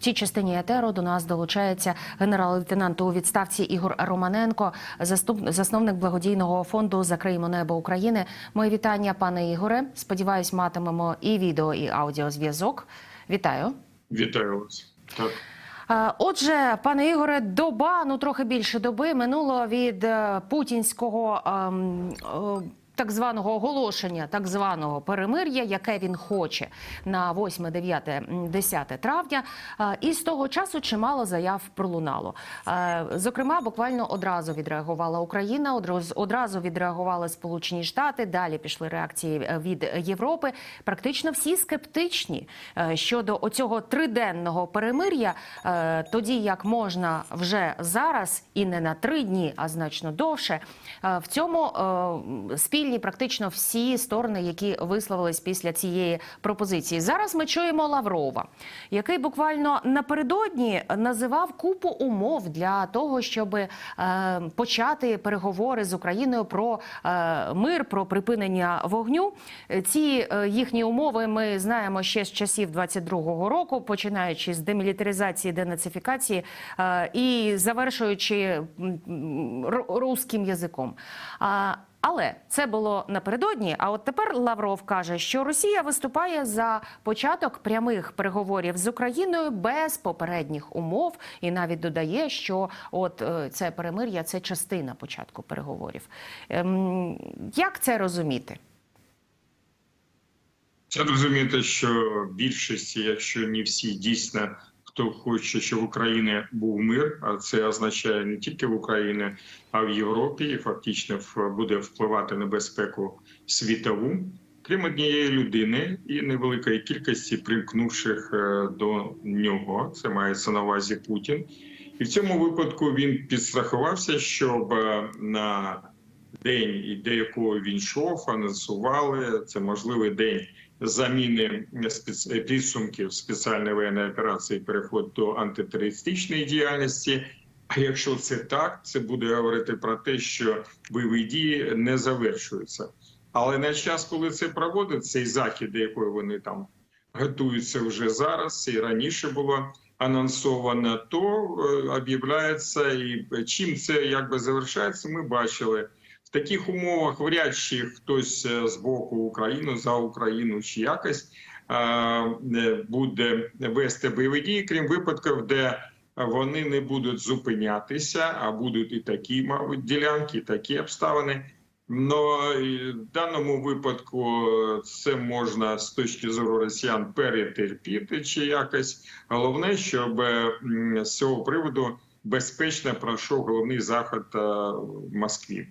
В цій частині етеру до нас долучається генерал-лейтенант у відставці Ігор Романенко, заступ... засновник благодійного фонду Закриємо небо України. Мої вітання, пане Ігоре. Сподіваюсь, матимемо і відео, і аудіозв'язок. Вітаю. Вітаю вас. Так. Отже, пане Ігоре, доба, ну трохи більше доби минуло від е, путінського ем, е, так званого оголошення, так званого перемир'я, яке він хоче на 8, 9, м, 10 травня. І з того часу чимало заяв пролунало. Зокрема, буквально одразу відреагувала Україна, одразу- відреагували Сполучені Штати. Далі пішли реакції е, від Європи. Практично всі скептичні е, щодо оцього триденного перемир'я, е, тоді як можна вже зараз і не на три дні, а значно довше. В цьому е, спільні практично всі сторони, які висловились після цієї пропозиції. Зараз ми чуємо Лаврова, який буквально напередодні називав купу умов для того, щоб е, почати переговори з Україною про е, мир, про припинення вогню. Ці е, їхні умови ми знаємо ще з часів 22-го року, починаючи з демілітаризації, денацифікації е, і завершуючи м, м, ру- русським язиком. А, але це було напередодні. А от тепер Лавров каже, що Росія виступає за початок прямих переговорів з Україною без попередніх умов, і навіть додає, що от е, це перемир'я це частина початку переговорів. Ем, як це розуміти? Це розумієте, що більшості, якщо не всі, дійсно хто хоче, щоб в Україні був мир, а це означає не тільки в Україні, а в Європі, і фактично буде впливати на безпеку світову, крім однієї людини і невеликої кількості примкнувших е, до нього. Це мається на увазі Путін. І в цьому випадку він підстрахувався, щоб е, на день, і до якого він йшов, анонсували це можливий день заміни підсумків спеціальної воєнної операції, переход до антитерористичної діяльності. А якщо це так, це буде говорити про те, що бойові дії не завершуються. Але на час, коли це проводить, цей захід, до якої вони там готуються вже зараз, і раніше було анонсовано, то е, об'являється і чим це якби завершається, ми бачили. Таких умовах вряд чи хтось е, з боку України за Україну чи якось е, буде вести бойові дії, крім випадків, де вони не будуть зупинятися, а будуть і такі, мабуть, ділянки, і такі обставини. Но е, в даному випадку це можна з точки зору росіян перетерпіти чи якось. Головне, щоб з цього приводу безпечно пройшов головний заход е, в Москві.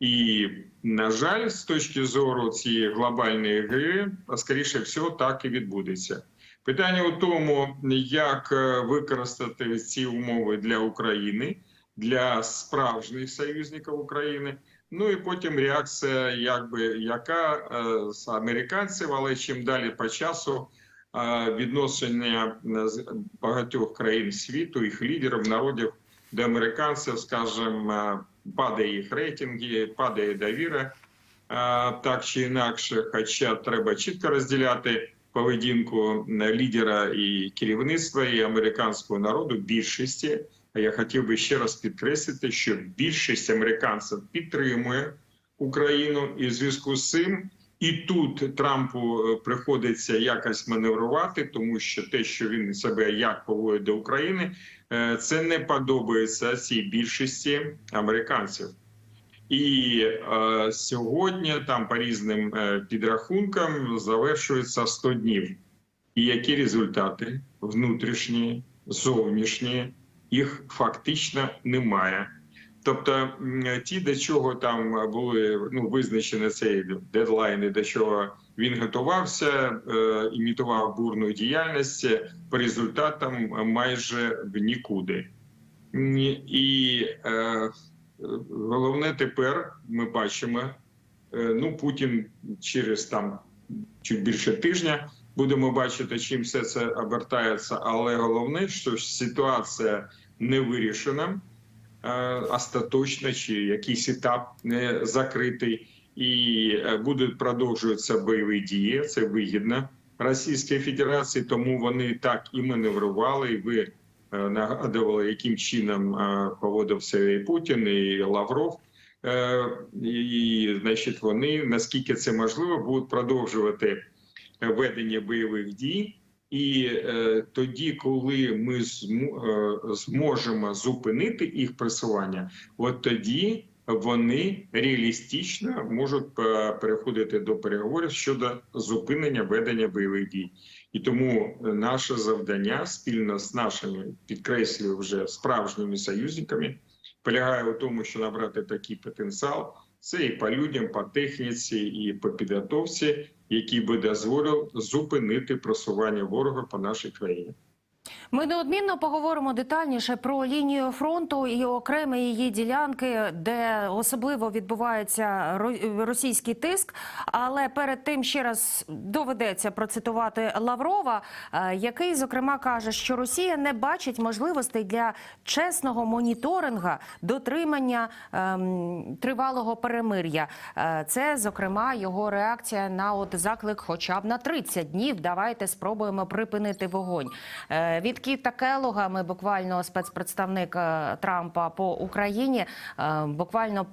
І на жаль, з точки зору цієї глобальної гри, скоріше всього, так і відбудеться. Питання у тому, як е, використати ці умови для України, для справжніх союзників України. Ну і потім реакція, якби яка е, з американців, але чим далі по часу е, відношення багатьох країн світу, їх лідерів, народів до американців, скажімо, падає їх рейтинги, падає довіра так чи інакше. Хоча треба чітко розділяти поведінку лідера і керівництва і американського народу більшості. Я хотів би ще раз підкреслити, що більшість американців підтримує Україну, і в зв'язку з цим і тут Трампу е, приходиться якось маневрувати, тому що те, що він себе як поводить до України, е, це не подобається цій більшості американців. І е, сьогодні там по різним е, підрахункам завершується 100 днів. І які результати внутрішні, зовнішні, їх фактично немає. Тобто, ті, до чого там були ну, визначені цей дедлайн, і до чого він готувався, е, імітував бурну діяльність по результатам майже в нікуди. І е, головне тепер ми бачимо, е, ну Путін через там чуть більше тижня будемо бачити, чим все це обертається. Але головне, що ситуація не вирішена остаточно, чи якийсь етап не закритий, і е, будуть продовжуватися бойові дії. Це вигідно Російської Федерації, тому вони так і маневрували. І ви е, нагадували, яким чином е, поводився і Путін і Лавров. Е, І, значить, вони наскільки це можливо, будуть продовжувати ведення бойових дій. І е, тоді, коли ми е, зможемо зупинити їх пресування, от тоді вони реалістично можуть е, переходити до переговорів щодо зупинення ведення бойових дій. І тому е, наше завдання спільно з нашими підкреслюю вже справжніми союзниками полягає у тому, що набрати такий потенціал. Це і по людям, по техніці, і по підготовці, який би дозволив зупинити просування ворога по нашій країні. Ми неодмінно поговоримо детальніше про лінію фронту і окремі її ділянки, де особливо відбувається ро- російський тиск. Але перед тим ще раз доведеться процитувати Лаврова, е, який зокрема каже, що Росія не бачить можливостей для чесного моніторинга дотримання ем, тривалого перемир'я. Е, Це зокрема його реакція на от заклик, хоча б на 30 днів. Давайте спробуємо припинити вогонь. Від Кіта Келога ми буквально спецпредставник е, Трампа по Україні, е, буквально.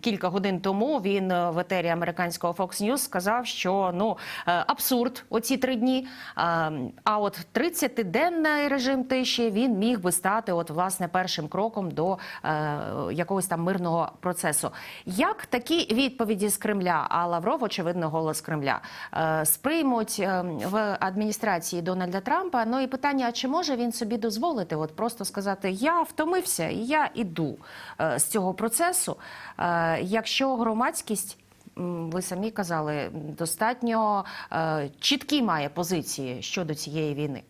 Кілька годин тому він е, в етері американського Fox News сказав, що ну е, абсурд оці три дні. А, А от 30-денний режим тиші він міг би стати от власне першим кроком до е, якогось там мирного процесу. Як такі відповіді з Кремля, а Лавров, очевидно, голос Кремля, е, сприймуть е, в адміністрації Дональда Трампа? Ну і питання: а чи може він собі дозволити, от просто сказати Я втомився, і я іду е, з цього процесу, е, якщо громадськість. Ви самі казали, достатньо е, чіткі має позиції щодо цієї війни.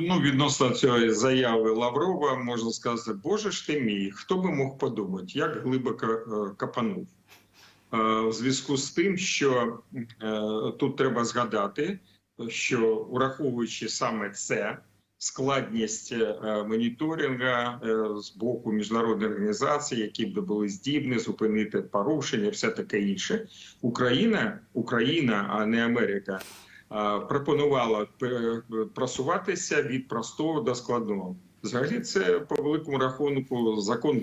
Ну, відносно цієї заяви Лаврова, можна сказати, Боже ж ти мій, хто би мог подумати, як глибоко е, копанув. Е, В зв'язку з тим, що е, тут треба згадати, що враховуючи саме це, складність е, моніторинга е, з боку міжнародних організацій, які б були здібні зупинити порушення, все таке інше, Україна, Україна, а не Америка, е, пропонувала просуватися від простого до складного. Взагалі, це по великому рахунку закон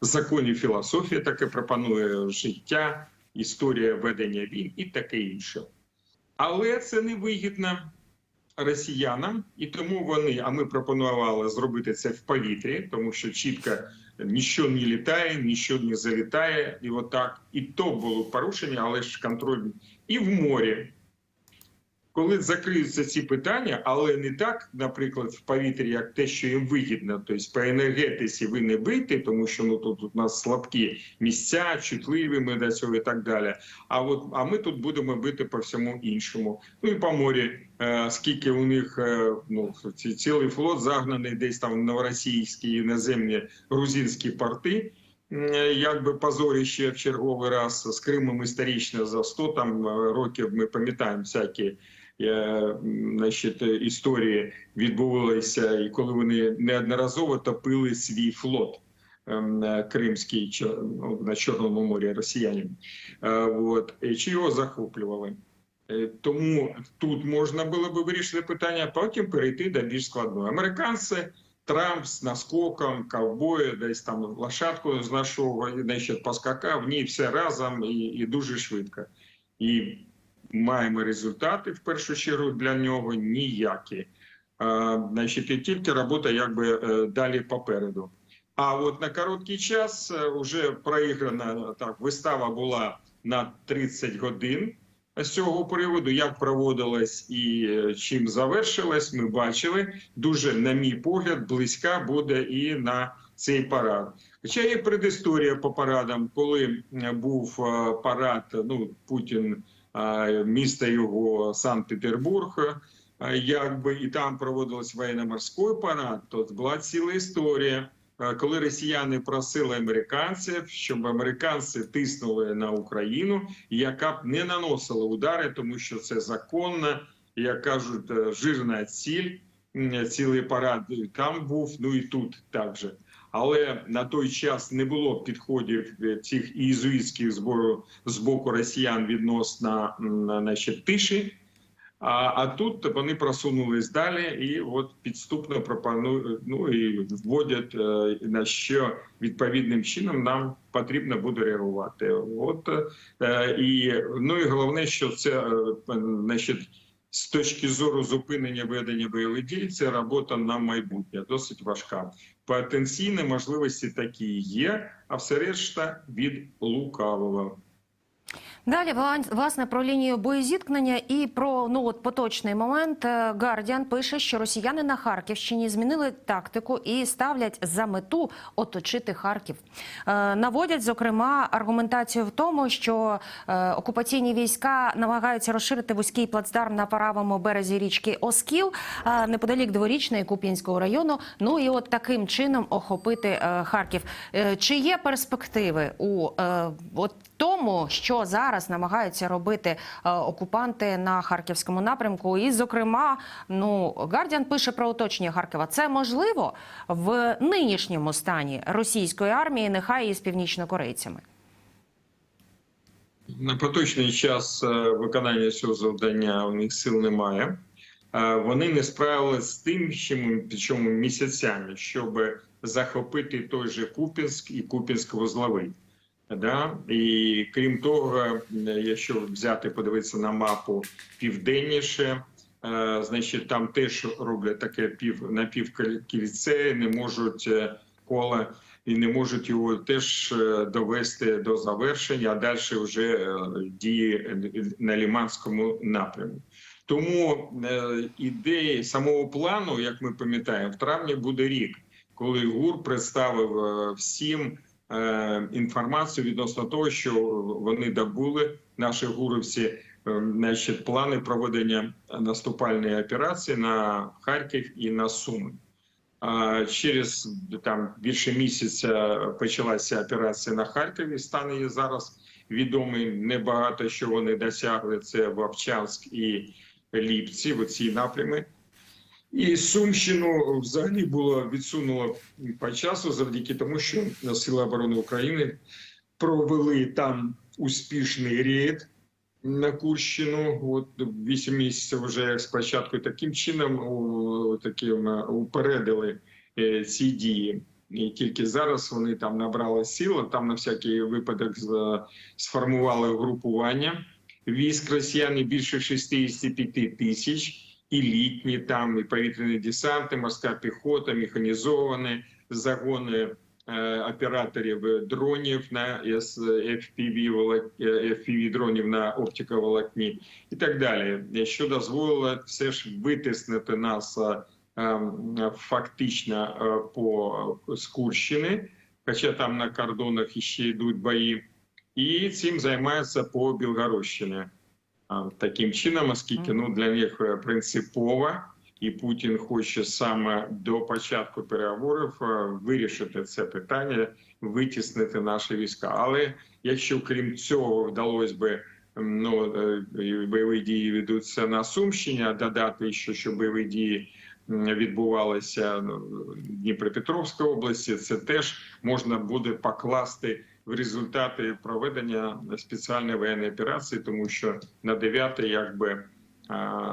законів філософії таке пропонує життя, історія ведення війн і таке інше. Але це не вигідно росіянам, і тому вони, а ми пропонували зробити це в повітрі, тому що чітко нічого не літає, нічого не залітає, і отак. І то було порушення, але ж контроль і в морі. Коли закриються ці питання, але не так, наприклад, в повітрі, як те, що їм вигідно, тобто по енергетиці ви не бийте, тому що ну тут у нас слабкі місця, чутливі ми до цього і так далі. А от а ми тут будемо бити по всьому іншому. Ну і по морі, скільки у них е, ну цілий флот загнаний десь там в новоросійські іноземні грузинські порти. Е, Якби позоріще в черговий раз з Кримом історично за 100 там е, років ми пам'ятаємо всякі е, значить, е, історії відбувалися, і коли вони неодноразово топили свій флот ем, е, кримський ну, на Чорному морі росіянів. Е, От і чи його захоплювали? Е, Тому тут можна було би вирішити питання, потім перейти до більш складного. Американці Трамп з наскоком, ковбої, десь там лошадку з нашого значить, поскакав, ні, все разом і, і дуже швидко. І маємо результати в першу чергу для нього ніякі. А, значить, і тільки робота якби е, далі попереду. А от на короткий час е, вже проіграна так, вистава була на 30 годин з цього приводу. Як проводилась і е, чим завершилась, ми бачили. Дуже, на мій погляд, близька буде і на цей парад. Хоча є предісторія по парадам, коли був е, парад, ну Путін, місто його Санкт-Петербург. е, Якби і там проводилась воєнно-морський парад, то була ціла історія. Е, Коли росіяни просили американців, щоб американці тиснули на Україну, яка б не наносила удари, тому що це законна, як кажуть, е, жирна ціль. Цілий парад там був, ну і тут також. Але на той час не було підходів е, цих ієзуїтських збору з боку росіян відносно м, значить, тиші. А, а тут вони просунулись далі і от підступно пропонують ну і вводять е, на що відповідним чином нам потрібно буде реагувати. От е, і ну і головне, що це е, значить, з точки зору зупинення ведення бойових дій, це робота на майбутнє, досить важка. Потенційні можливості такі є, а все решта від лукавого. Далі власне про лінію боєзіткнення і про ну от поточний момент. Гардіан пише, що росіяни на Харківщині змінили тактику і ставлять за мету оточити Харків. Е, наводять зокрема аргументацію в тому, що е, окупаційні війська намагаються розширити вузький плацдарм на правому березі річки Оскіл е, неподалік дворічної Куп'янського району. Ну і от таким чином охопити е, Харків. Е, чи є перспективи у е, от тому, що зараз намагаються робити е, окупанти на харківському напрямку, і зокрема, ну Гардіан пише про оточення Харкова. Це можливо в нинішньому стані російської армії, нехай і з північнокорейцями. На поточний час е, виконання цього завдання у них сил немає. Е, Вони не справилися з тим, чим причому місяцями, щоб захопити той же Купінськ і Купінськ-Вузловий. Да? І крім того, якщо взяти подивитися на мапу південніше, е, значить там теж роблять таке пів напівкільце, не можуть е, коло і не можуть його теж е, довести до завершення, а далі вже е, діє на Ліманському напрямку. Тому е, ідеї самого плану, як ми пам'ятаємо, в травні буде рік, коли ГУР представив всім інформацію відносно того, що вони добули наші гуровці, е, значить, плани проведення наступальної операції на Харків і на Суми. Через там більше місяця почалася операція на Харкові. Стан її зараз відомий. Небагато що вони досягли. Це Вовчанськ і Ліпці, в ці напрями. І Сумщину взагалі було відсунуло по часу завдяки тому, що Сили оборони України провели там успішний рейд на Курщину. От вісім місяців вже спочатку таким чином е, упередили е, ці дії. І тільки зараз вони там набрали сил, там на всякий випадок сформували групування військ росіян більше 65 тисяч, і літні там, і повітряні десанти, морська піхота, механізовані загони е, операторів дронів на FPV, е, FPV дронів на оптиковолокні і так далі, що дозволило все ж витиснути нас е, ем, фактично е, по з Курщини, хоча там на кордонах іще йдуть бої, і цим займається по Білгородщині. Таким чином, оскільки ну для них е, принципово, і Путін хоче саме до початку переговорів е, вирішити це питання, витіснити наші війська. Але якщо крім цього вдалося би ну е, бойові дії ведуться на Сумщині, а додати, що, що бойові дії відбувалися ну, в Дніпропетровській області, це теж можна буде покласти в результати проведення спеціальної воєнної операції, тому що на 9 якби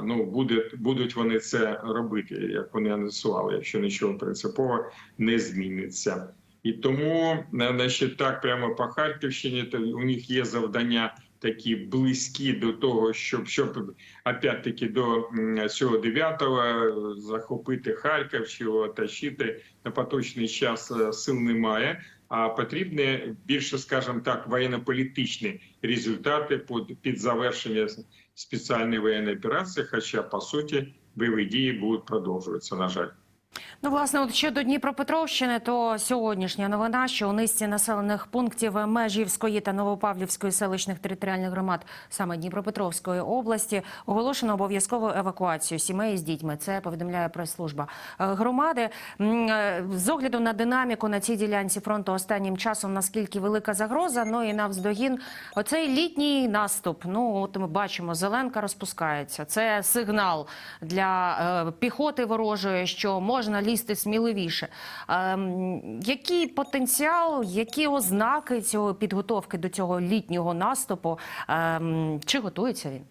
ну буде будуть вони це робити, як вони анонсували, якщо нічого принципово не зміниться. І тому значить, так прямо по Харківщині то у них є завдання такі близькі до того, щоб щоб опять-таки до цього 9-го захопити Харків чи його оточити на поточний час е, сил немає. А потрібні більше, скажімо так, воєнно-політичні результати під, під завершення спеціальної воєнної операції. Хоча по суті бойові дії будуть продовжуватися. На жаль. Ну, власне, от щодо Дніпропетровщини, то сьогоднішня новина, що у низці населених пунктів Межівської та Новопавлівської селищних територіальних громад, саме Дніпропетровської області, оголошено обов'язкову евакуацію сімей з дітьми. Це повідомляє прес-служба Е, громади. Е, З огляду на динаміку на цій ділянці фронту останнім часом наскільки велика загроза. Ну і навздогін, оцей літній наступ. Ну от ми бачимо, зеленка розпускається. Це сигнал для е, піхоти ворожої, що може можна лізти сміливіше. Ем, який потенціал, які ознаки цього підготовки до цього літнього наступу? Ем, чи готується він?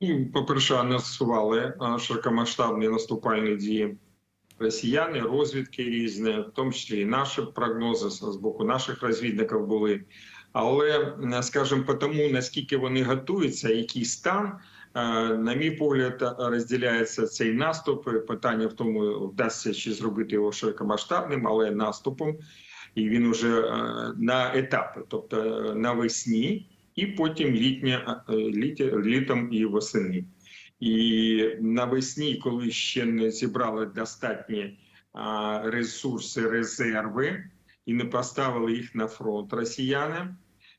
Ну, По-перше, анонсували широкомасштабні наступальні дії росіяни, розвідки різні, в тому числі і наші прогнози з боку наших розвідників були. Але, е, скажімо, по тому, наскільки вони готуються, який стан, е, на мій погляд, розділяється цей наступ. Питання в тому, вдасться чи зробити його широкомасштабним, але наступом. І він уже е, на етапи, тобто е, навесні, і потім літня, е, літі, літом і восени. І навесні, коли ще не зібрали достатні ресурси, резерви і не поставили їх на фронт росіяни.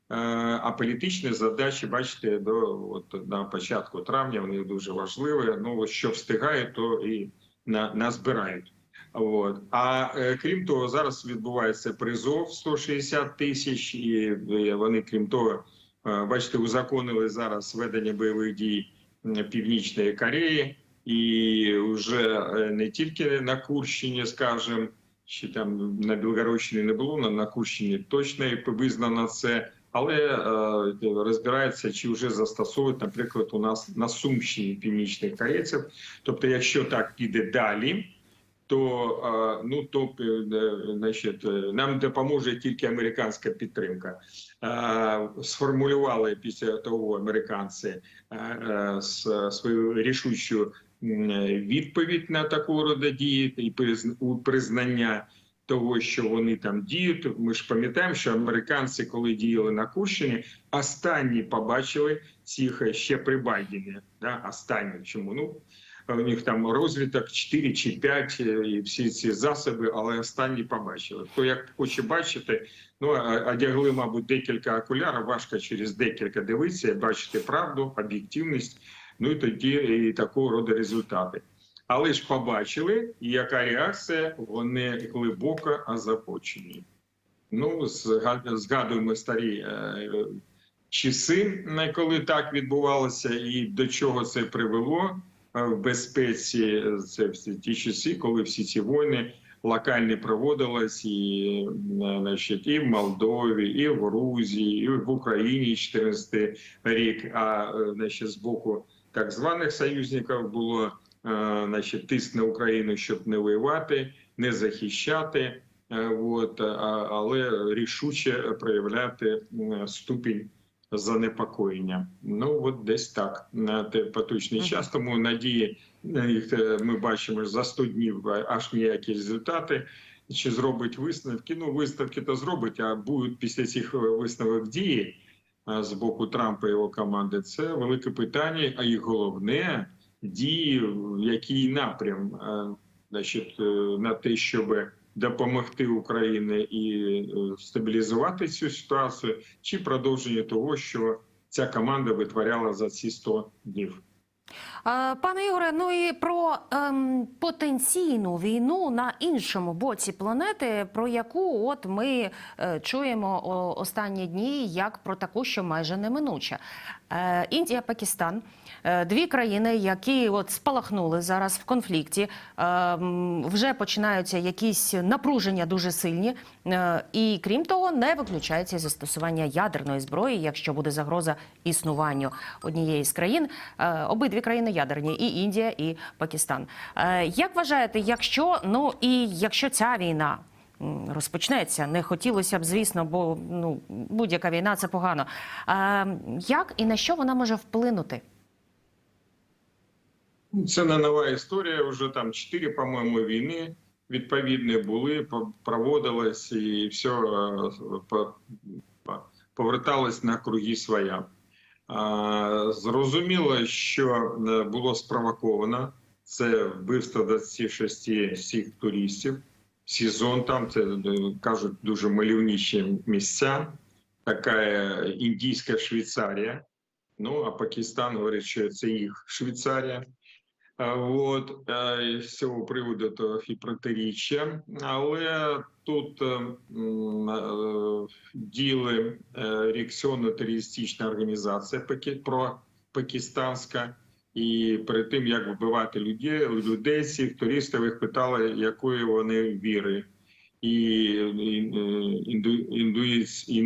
Е, А політичні задачі, бачите, до от на початку травня вони дуже важливі. Ну що встигають, то і на, назбирають. От. А е, крім того, зараз відбувається призов 160 тисяч, і е, вони, крім того, бачите, узаконили зараз ведення бойових дій Північної Кореї, і вже не тільки на Курщині, скажімо, чи там на Білгородщині не було, на, на Курщині точно визнано це. Але е, розбирається, чи вже застосовують, наприклад, у нас на Сумщині північних корейців. Тобто, якщо так піде далі, то е, ну то е, значить, нам допоможе тільки американська підтримка. Сформулювали після того американці свою рішучу відповідь на таку роду дії і призн- признання. Того, що вони там діють, ми ж пам'ятаємо, що американці, коли діяли на Курщині, останні побачили цих е, ще при Байдені. Да? Останні чому? Ну у них там розвиток 4 чи 5 і всі ці засоби, але останні побачили. Хто як хоче бачити, ну одягли, мабуть, декілька окулярів, важко через декілька дивитися, бачити правду, об'єктивність. Ну і тоді і такого роду результати. Але ж побачили, яка реакція, вони глибоко озабочені. Ну, згадуємо старі е, часи, коли так відбувалося, і до чого це привело е, в безпеці. Це всі ті часи, коли всі ці війни локальні проводились і, е, значить, і в Молдові, і в Грузії, і в Україні 14 рік. А значить, з боку так званих союзників було значить, тиск на Україну, щоб не воювати, не захищати. Е, От, але рішуче проявляти ступінь занепокоєння. Ну от десь так на те поточний час. Тому надії їх е, ми бачимо за 100 днів е, аж ніякі результати. Чи зробить висновки? Ну виставки то зробить, а будуть після цих е, висновок дії е, з боку Трампа і його команди. Це велике питання. А і головне дії, який напрям, е, значить, е, на те, щоб допомогти Україні і е, стабілізувати цю ситуацію, чи продовження того, що ця команда витворяла за ці 100 днів. Е, Пане Ігоре, ну і про ем, потенційну війну на іншому боці планети, про яку от ми е, чуємо о, останні дні, як про таку, що майже неминуча. Е, Індія, Пакистан, е, дві країни, які от спалахнули зараз в конфлікті, е, вже починаються якісь напруження дуже сильні. Е, і крім того, не виключається застосування ядерної зброї, якщо буде загроза існуванню однієї з країн. Е, країни ядерні, і Індія, і Пакистан. Е, Як вважаєте, якщо ну і якщо ця війна розпочнеться, не хотілося б, звісно, бо ну будь-яка війна це погано. Е, Як і на що вона може вплинути? Ну, Це не нова історія. Вже там чотири, по-моєму, війни відповідні були, проводились і все по- по- поверталось на круги своя. Зрозуміло, що е, було спровоковано це вбивство 26 всіх туристів. Сезон там це е, кажуть дуже мальовничі місця. Така е, індійська Швейцарія. Ну а Пакистан говорить, що це їх Швейцарія. А, От е, з цього приводу то і протиріччя, але тут е, е, діли е, реакційно терористична організація про пакистанська, І перед тим як вбивати людей, людей цих туристів їх питали, якої вони віри, і і,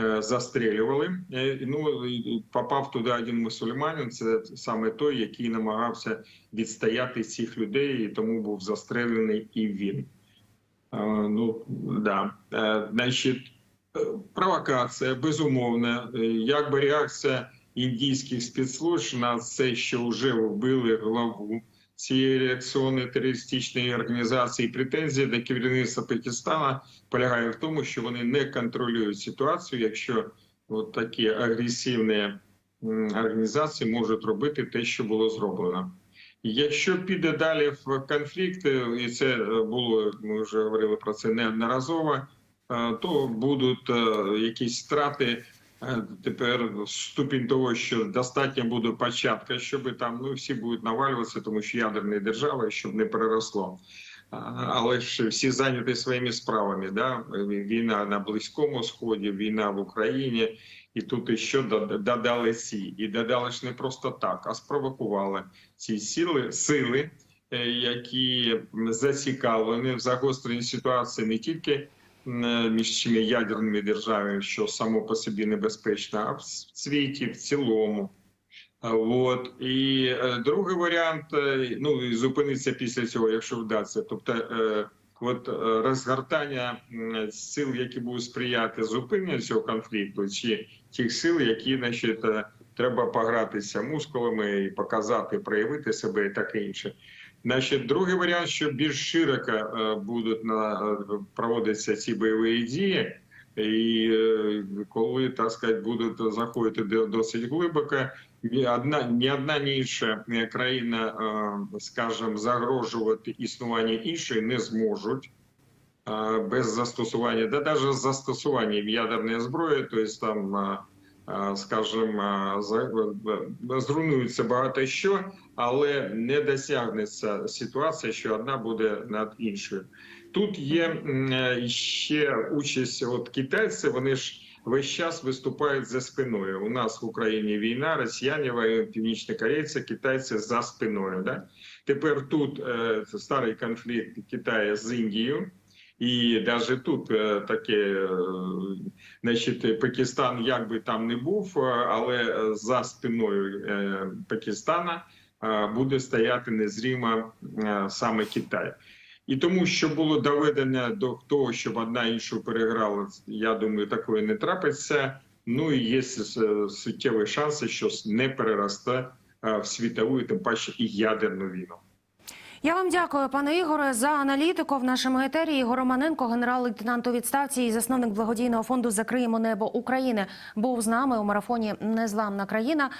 е, індуїзької е, Ну попав туди один мусульманин. Це саме той, який намагався відстояти цих людей, і тому був застрелений і він. Е, Ну да, значить, провокація безумовно. Е, Якби реакція індійських спецслужб на це, що вже вбили главу цієї реакційної терористичної організації, претензії до керівництва Пакистана полягає в тому, що вони не контролюють ситуацію, якщо от такі агресивні організації можуть робити те, що було зроблено. Якщо піде далі в конфлікт, і це було, ми вже говорили про це неодноразово, е, то будуть е, якісь страти. Е, Тепер ступінь того, що достатньо буде початка, щоб там ну всі будуть навалюватися, тому що ядерні держави, щоб не переросло. Але ж всі зайняті своїми справами. Да? Війна на Близькому Сході, війна в Україні, і тут ще дода- додали ці. І додали ж не просто так, а спровокували ці сили, сили, е, які зацікавлені в загостренні ситуації не тільки між цими ядерними державами, що само по собі небезпечно, а в світі в цілому. От і е, другий варіант е, ну зупиниться після цього, якщо вдасться. Тобто, е, от е, розгортання сил, які будуть сприяти зупиненню цього конфлікту, чи тих сил, які значить, е, треба погратися мускулами і показати, проявити себе і таке інше. Значить, другий варіант, що більш широко е, будуть на е, проводитися ці бойові дії, і е, коли так сказати, будуть заходити досить глибоко, одна ні одна ні інша країна, скажімо, загрожувати існування іншої не зможуть. Без застосування, да навіть з застосуванням ядерної зброї, тобто там, скажімо, за- е, зруйнується багато що, але не досягнеться ситуація, що одна буде над іншою. Тут є е, ще участь от китайці, вони ж весь час виступають за спиною. У нас в Україні війна, росіяни воюють, північні корейці, китайці за спиною. Да? Тепер тут е, старий конфлікт Китаю з Індією. І навіть тут е, таке, е, значить, Пакистан як би там не був, е, але за спиною Пакистана буде стояти незрімо е, саме Китай. І тому, що було доведено до того, щоб одна іншу переграла, я думаю, такої не трапиться. Ну і є суттєві шанси, що не переросте в світову, тим паче і ядерну війну. Я вам дякую, пане Ігоре, за аналітику в нашому етері. Ігор Романенко, генерал-лейтенант у відставці і засновник благодійного фонду Закриємо небо України, був з нами у марафоні Незламна країна.